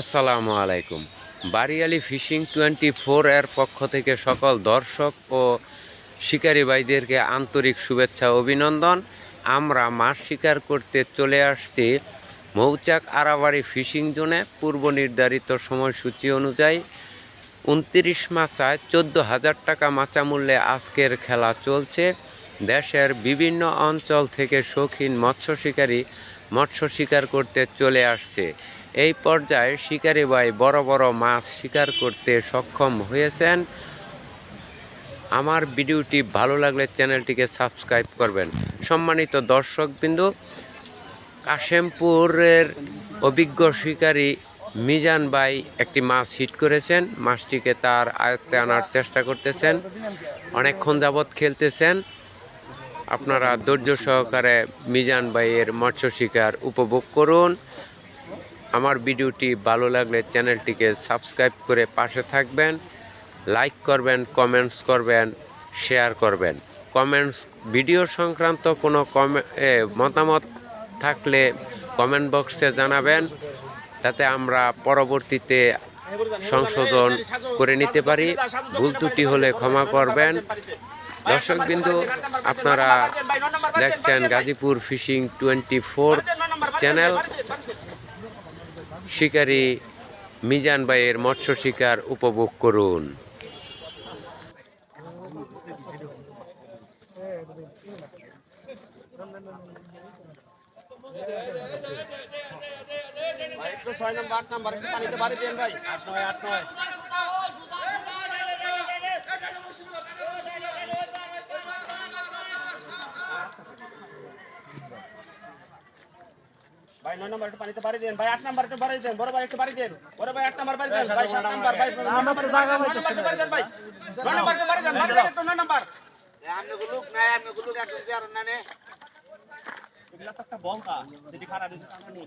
আসসালামু আলাইকুম। বাড়িয়ালি fishing twenty four এর পক্ষ থেকে সকল দর্শক ও শিকারী ভাইদেরকে আন্তরিক শুভেচ্ছা অভিনন্দন। আমরা মাছ শিকার করতে চলে আসছি মৌচাক আরাবাড়ি ফিশিং জোনে। পূর্ব নির্ধারিত সময়সূচি অনুযায়ী উনত্রিশ মাচায় চোদ্দ হাজার টাকা মাচা মূল্যে আজকের খেলা চলছে। দেশের বিভিন্ন অঞ্চল থেকে শৌখিন মৎস্য শিকারী মৎস্য শিকার করতে চলে আসছে। এই পর্যায়ে শিকারী ভাই বড় বড় মাছ শিকার করতে সক্ষম হয়েছেন। আমার ভিডিওটি ভালো লাগলে চ্যানেলটিকে সাবস্ক্রাইব করবেন। সম্মানিত দর্শকবিন্দু, কাশেমপুরের অভিজ্ঞ শিকারী মিজান ভাই একটি মাছ হিট করেছেন। মাছটিকে তার আয়ত্তে আনার চেষ্টা করতেছেন। অনেকক্ষণ যাবৎ খেলতেছেন। আপনারা ধৈর্য সহকারে মিজান ভাইয়ের মৎস্য শিকার উপভোগ করুন। আমার ভিডিওটি ভালো লাগলে চ্যানেলটিকে সাবস্ক্রাইব করে পাশে থাকবেন, লাইক করবেন, কমেন্টস করবেন, শেয়ার করবেন। কমেন্টস, ভিডিও সংক্রান্ত কোনো কমে মতামত থাকলে কমেন্ট বক্সে জানাবেন তাতে আমরা পরবর্তীতে সংশোধন করে নিতে পারি। ভুল ত্রুটি হলে ক্ষমা করবেন। দর্শকবিন্দু, আপনারা দেখছেন Gazipur fishing twenty four channel. শিকারী মিজান ভাইয়ের মৎস্য শিকার উপভোগ করুন। ভাই একটু ছয় নাম্বার, আট নাম্বার পানিতে বাড়ি দেন ভাই। আট নয় আট নয়। ভাই নয় নম্বর একটু পানিতে বাড়ি দেন। ভাই আট নাম্বার একটু বাড়ি দেন। বড় ভাই একটু বাড়ি দেন। বড় ভাই আট নাম্বার বাড়ি দেন। ভাই সাত নাম্বার ভাই নয় নাম্বার বাড়ি দেন ভাই। নয় নাম্বার একটু বাড়ি দেন। বাড়ি দেন একটু নয় নাম্বার। এগুলা তো একটা বলকা যেটি খারাপ দিতে কামড় নিয়ে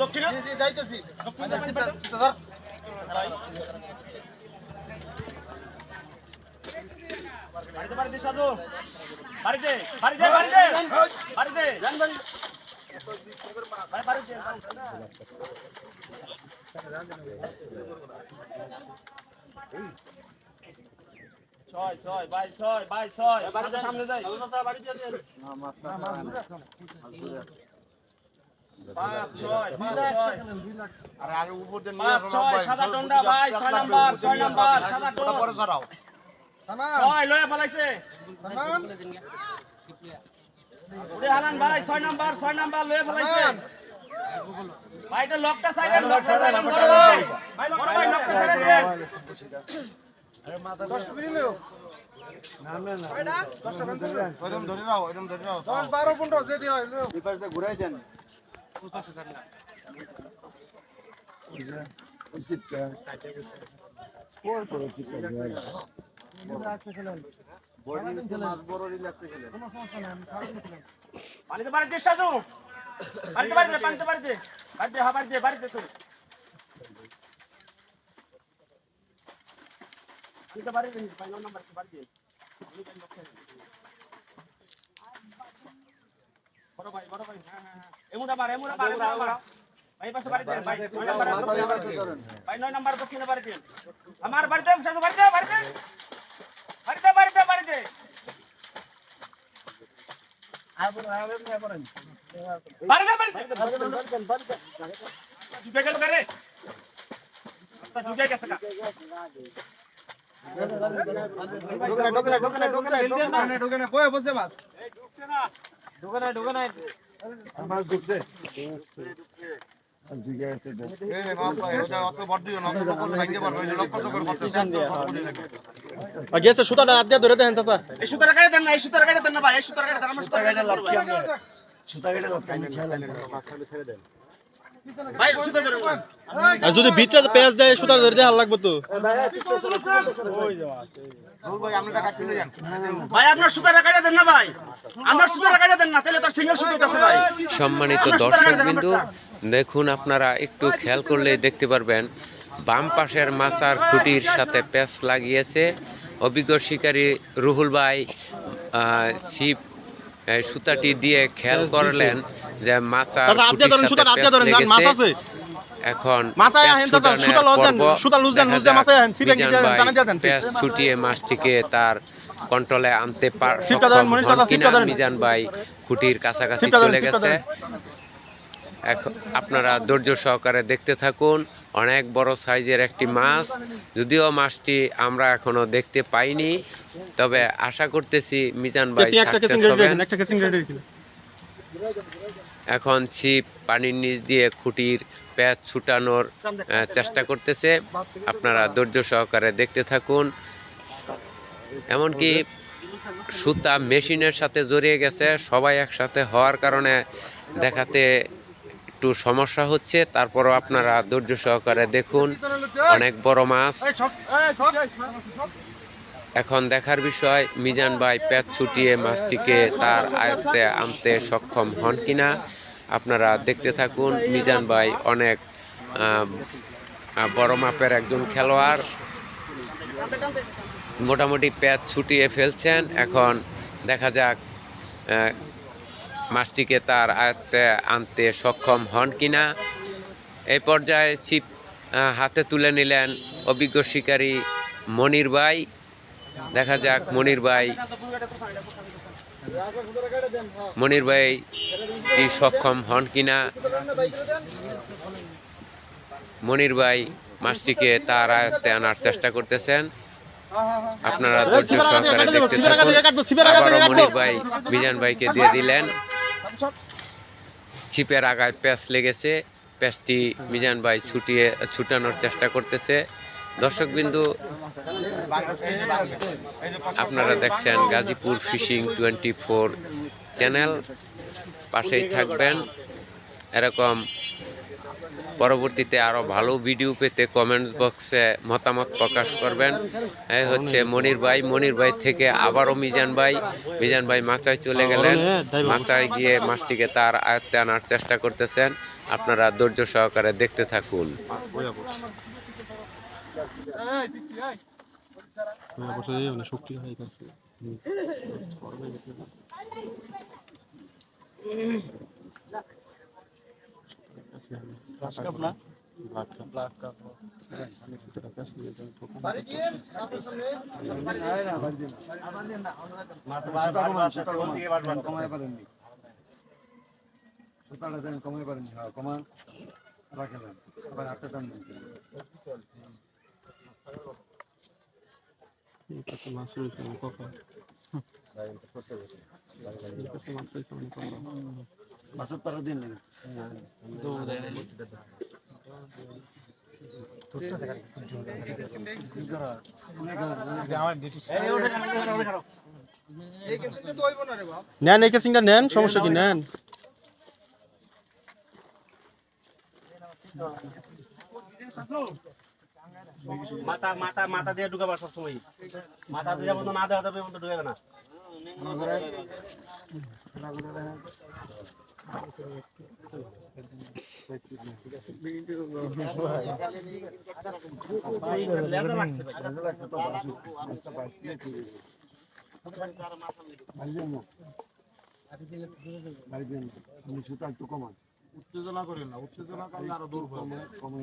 দক্ষিণে? যাইতেছি। বাড়িতে বাড়িতে সাধু। বাড়িতে বাড়িতে বাড়িতে। বাড়িতে বাড়িতে। ছয় ছয় বাই ছয় বাই ছয়। সাজু সামনে যাই। বাড়িতে পাঁচ ছয় পাঁচ ছয়। আর আগে উপর দিয়ে পাঁচ ছয় সাদা টন্ডা ভাই ছয় নাম্বার ছয় নাম্বার সাদা টন্ডা পরে সরাও। ছয় লয়ে ফেলাইছে উড়ে হালান ভাই ছয় নাম্বার ছয় নাম্বার লয়ে ফেলাইছে ভাইটা লকটা সাইলেন্ট লকটা সাইলেন্ট পানিতে পারে চেষ্টা বাড়িতে বাড়িতে বাড়িতে বাড়িতে। বাড়িতে হ্যাঁ বাড়িতে বাড়িতে তুই তুই তো বাড়িতে বাড়িতে। বাড়িতে বাড়িতে বাড়িতে বাড়িতে। বাড়িতে। আমার ঢুকছে আচ্ছা, গেছে সুতাটা হাত ধরে দেন চাচা। এই সুতার দেন না এই সুতার দেন না ভাই এই সুতার দেন আমরা আর যদি ভিতরে পেঁয়াজ দেয় সুতা ধরে দেওয়া লাগবে তো। ভাই আপনি টাকা চলে যান ভাই, আপনার সুতার গাড়ি দেন না ভাই। আমার সুতার গাড়ি দেন না, তাহলে তার সিঙ্গেল সুতো আছে ভাই। সম্মানিত দর্শক বিন্দু দেখুন আপনারা একটু খেয়াল করলে দেখতে পারবেন বাম পাশের মাচার খুঁটির সাথে প্যাচ লাগিয়েছে। অভিজ্ঞ শিকারী রুহুল ভাই ছিপ আহ, সুতাটি দিয়ে খেয়াল করলেন যে মাছ এখন ছুটিয়ে মাছটিকে তার কন্ট্রোলে আনতে পার- কিনা মিজান ভাই খুঁটির কাছাকাছি চলে গেছে। এখন আপনারা ধৈর্য সহকারে দেখতে থাকুন। অনেক বড় সাইজের একটি মাছ। যদিও মাছটি আমরা এখনও দেখতে পাইনি। তবে আশা করতেছি মিজান ভাই সাকসেস হবেন। এখন ছিপ পানির নিচ দিয়ে খুঁটির প্যাচ ছুটানোর চেষ্টা করতেছে। আপনারা ধৈর্য সহকারে দেখতে থাকুন। এমনকি সুতা মেশিনের সাথে জড়িয়ে গেছে। সবাই একসাথে হওয়ার কারণে দেখাতে একটু সমস্যা হচ্ছে তারপরও আপনারা ধৈর্য সহকারে দেখুন অনেক বড় মাছ। এখন দেখার বিষয় মিজান ভাই প্যাচ ছুটিয়ে মাছটিকে তার আয়ত্তে আনতে সক্ষম হন কিনা আপনারা দেখতে থাকুন। মিজান ভাই অনেক বড় মাপের একজন খেলোয়াড়। মোটামুটি প্যাচ ছুটিয়ে ফেলছেন। এখন দেখা যাক মাছটিকে তার আয়ত্তে আনতে সক্ষম হন কিনা এই পর্যায়ে ছিপ হাতে তুলে নিলেন অভিজ্ঞ শিকারী মনির ভাই। দেখা যাক মনির ভাই মনির ভাই কি সক্ষম হন কিনা। মনির ভাই মাছটিকে তার আয়ত্তে আনার চেষ্টা করতেছেন। আপনারা ধৈর্য সহকারে দেখতে থাকুন। আবারও মনির ভাই, মিজান ভাইকে দিয়ে দিলেন। ছিপের আগায় প্যাচ লেগেছে। প্যাচটি মিজান ভাই ছুটিয়ে, ছুটানোর চেষ্টা করতেছে। দর্শকবিন্দু, আপনারা দেখছেন Gazipur fishing twenty four channel. পাশেই থাকবেন। এরকম পরবর্তীতে আরও ভালো ভিডিও পেতে কমেন্টস বক্সে মতামত প্রকাশ করবেন এই হচ্ছে মনির ভাই মনির ভাই থেকে আবারও মিজান ভাই মিজান ভাই মাচায় চলে গেলেন মাচায় গিয়ে মাছটিকে তার আয়ত্তে আনার চেষ্টা করতেছেন আপনারা ধৈর্য সহকারে দেখতে থাকুন শক্তি হয়ে সুতাটা দেন কমাই পারেননি হ্যাঁ কমান রাখেন আবার হাতে টান দিন মাছ রয়েছে মাছ রয়েছে দিন নেন এই কেসিংটা নেন সমস্যা কি নেন। মাথা মাথা মাথা দিয়ে ঢুকাবার সবসময় মাথা দিয়ে না দেওয়া যাবে ঢুকাবে না। উত্তেজনা করেন না উত্তেজনা করলে আরও দূর কমে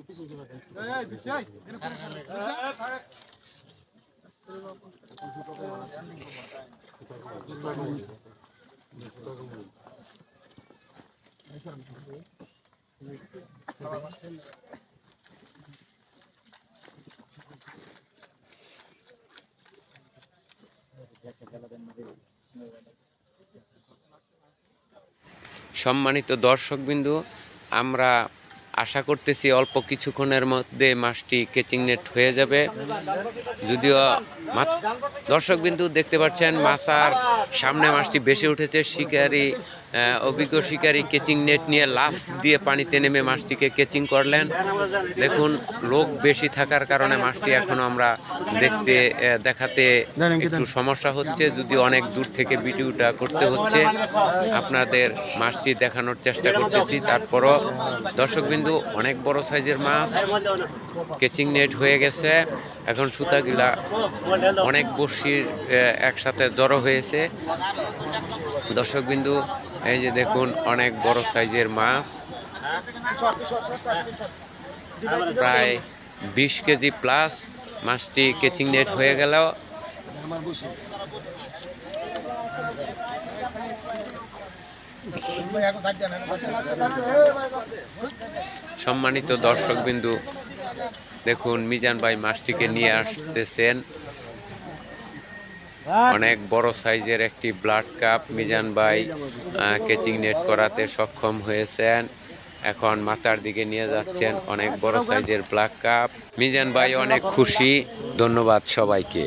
পিছন চলে যায় সম্মানিত দর্শকবিন্দু, আমরা আশা করতেছি অল্প কিছুক্ষণের মধ্যে মাছটি কেচিং নেট হয়ে যাবে। যদিও মাছ, দর্শকবিন্দু দেখতে পাচ্ছেন মাছার সামনে মাছটি বেশি উঠেছে, শিকারি অভিজ্ঞ শিকারী কেচিং নেট নিয়ে লাফ দিয়ে পানিতে নেমে মাছটিকে কেচিং করলেন। দেখুন, লোক বেশি থাকার কারণে মাছটি এখনও আমরা দেখতে দেখাতে একটু সমস্যা হচ্ছে, যদি অনেক দূর থেকে ভিডিওটা করতে হচ্ছে। আপনাদের মাছটি দেখানোর চেষ্টা করতেছি। তারপরও দর্শকবিন্দু, অনেক বড় সাইজের মাছ কেচিং নেট হয়ে গেছে। এখন সুতাগুলা অনেক বড়শির একসাথে জড়ো হয়েছে। দর্শকবিন্দু এই যে দেখুন, অনেক বড় সাইজের মাছ। প্রায় বিশ কেজি প্লাস মাছটি কেচিং নেট হয়ে গেল। সম্মানিত দর্শকবিন্দু, দেখুন, মিজান ভাই মাছটিকে নিয়ে আসতেছেন। অনেক বড় সাইজের একটি ব্লাড কাপ মিজান ভাই কেচিং নেট করাতে সক্ষম হয়েছেন। এখন মাচার দিকে নিয়ে যাচ্ছেন অনেক বড় সাইজের ব্লাড কাপ। মিজান ভাই অনেক খুশি। ধন্যবাদ সবাইকে।